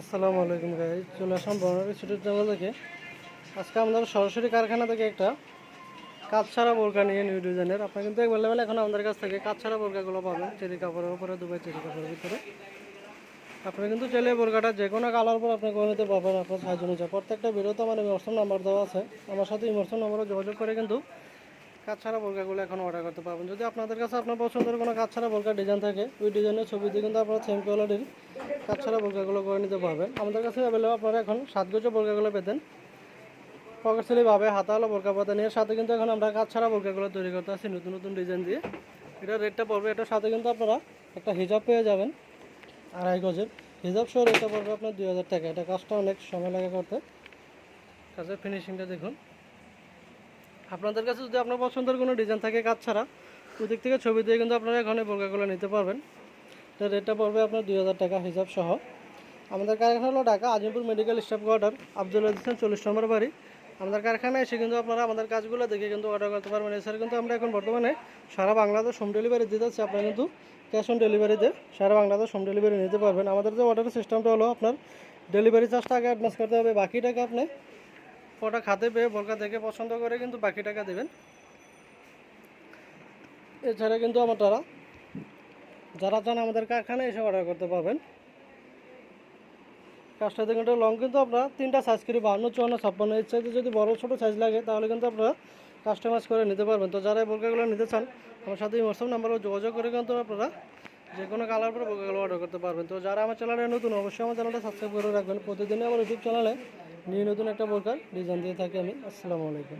আসসালামু আলাইকুম গাই চলে আসলাম বর্ণালী ছুটির জঙ্গল থেকে। আজকে আমাদের সরাসরি কারখানা থেকে একটা কাজ ছাড়া বোরকা নিয়ে নিউ ডিজাইনের আপনার কিন্তু এক অ্যাভেলেবেল এখন আমাদের কাছ থেকে কাজ ছাড়া বোরকাগুলো পাবেন, চেরি কাপড়ের উপরে, দুবাই চেরি কাপড়ের ভিতরে। আপনি কিন্তু চাইলে বোরকাটা যে কোনো কালার পর আপনি করে নিতে পারবেন, আপনার সাহায্য নিচ্ছে প্রত্যেকটা ভিডিওতে আমার ইমোশন নাম্বার দেওয়া আছে। আমার সাথে ইমোশন নাম্বারও যোগাযোগ করে কিন্তু কাজ ছাড়া বোরকাগুলো এখন অর্ডার করতে পারবেন। যদি আপনাদের কাছে আপনার পছন্দের কোনো কাজ ছাড়া বোরকা ডিজাইন থাকে, ওই ডিজাইনের ছবি দিয়ে কিন্তু আপনারা সেম কোয়ালিটির কাজ ছাড়া বোরকাগুলো করে নিতে পারবেন। আমাদের কাছে অ্যাভেলেবল আপনারা এখন সাত গজ বোরকাগুলো পেতেন। পকেট সিলিভাবে হাতাওয়ালা বোরকা পাতা নিয়ে সাথে কিন্তু এখন আমরা কাজ ছাড়া বোরকাগুলো তৈরি করতে আসছি, নতুন নতুন ডিজাইন দিয়ে। এটা রেটটা পড়বে, এটার সাথে কিন্তু আপনারা একটা হিজাব পেয়ে যাবেন, আড়াই গজের। হিজাব সহ রেটটা পড়বে আপনার দুই হাজার টাকা। এটা কাজটা অনেক সময় লাগে করতে। কাজের ফিনিশিংটা দেখুন। আপনাদের কাছে যদি আপনার পছন্দের কোনো ডিজাইন থাকে কাজ ছাড়া ওই দিক থেকে ছবি দিয়ে কিন্তু আপনারা এখানে বোরকাগুলো নিতে পারবেন। এটা রেটটা পড়বে আপনার দুই হাজার টাকা হিসাব সহ আমাদের কারখানা হলো Dhaka Azimpur medical staff quarter Abdul Aziz চল্লিশ নম্বর বাড়ি। আমাদের কারখানায় এসে কিন্তু আপনারা আমাদের কাজগুলো দেখে কিন্তু অর্ডার করতে পারবেন। এছাড়া কিন্তু আমরা এখন বর্তমানে সারা বাংলাদেশ হোম ডেলিভারি দিতে যাচ্ছি। আপনারা কিন্তু ক্যাশ অন ডেলিভারিতে সারা বাংলাদেশ হোম ডেলিভারি নিতে পারবেন। আমাদের যে অর্ডারের সিস্টেমটা হলো আপনার ডেলিভারি চার্জটা আগে অ্যাডভান্স করতে হবে। বাকি টাকা আপনি ফটো খাতে পেয়ে বোরকা দেখে পছন্দ করে কিন্তু বাকি টাকা দেবেন। এছাড়া কিন্তু আমার তারা যারা চান আমাদের কারখানায় এসে অর্ডার করতে পারবেন, কাজটা দেখুন লং কিন্তু আপনারা তিনটা সাইজ করি, বাহান্ন, চুয়ান্ন, ছাপ্পান্ন, এর চাইতে যদি বড় ছোটো সাইজ লাগে, তাহলে কিন্তু আপনারা কাস্টমাইজ করে নিতে পারবেন। তো যারা এই বোরকাগুলো নিতে চান, আমার সাথে হোয়াটসঅ্যাপ নাম্বারে যোগাযোগ করে কিন্তু আপনারা যে কোনো কালার পরে বোরকাগুলো অর্ডার করতে পারবেন। তো যারা আমার চ্যানেলে নতুন, অবশ্যই আমার চ্যানেলটা সাবস্ক্রাইব করে রাখবেন। প্রতিদিনই আমার ইউটিউব চ্যানেলে নিয়ে নতুন একটা বোরকার ডিজাইন দিয়ে থাকি আমি। আসসালামু আলাইকুম।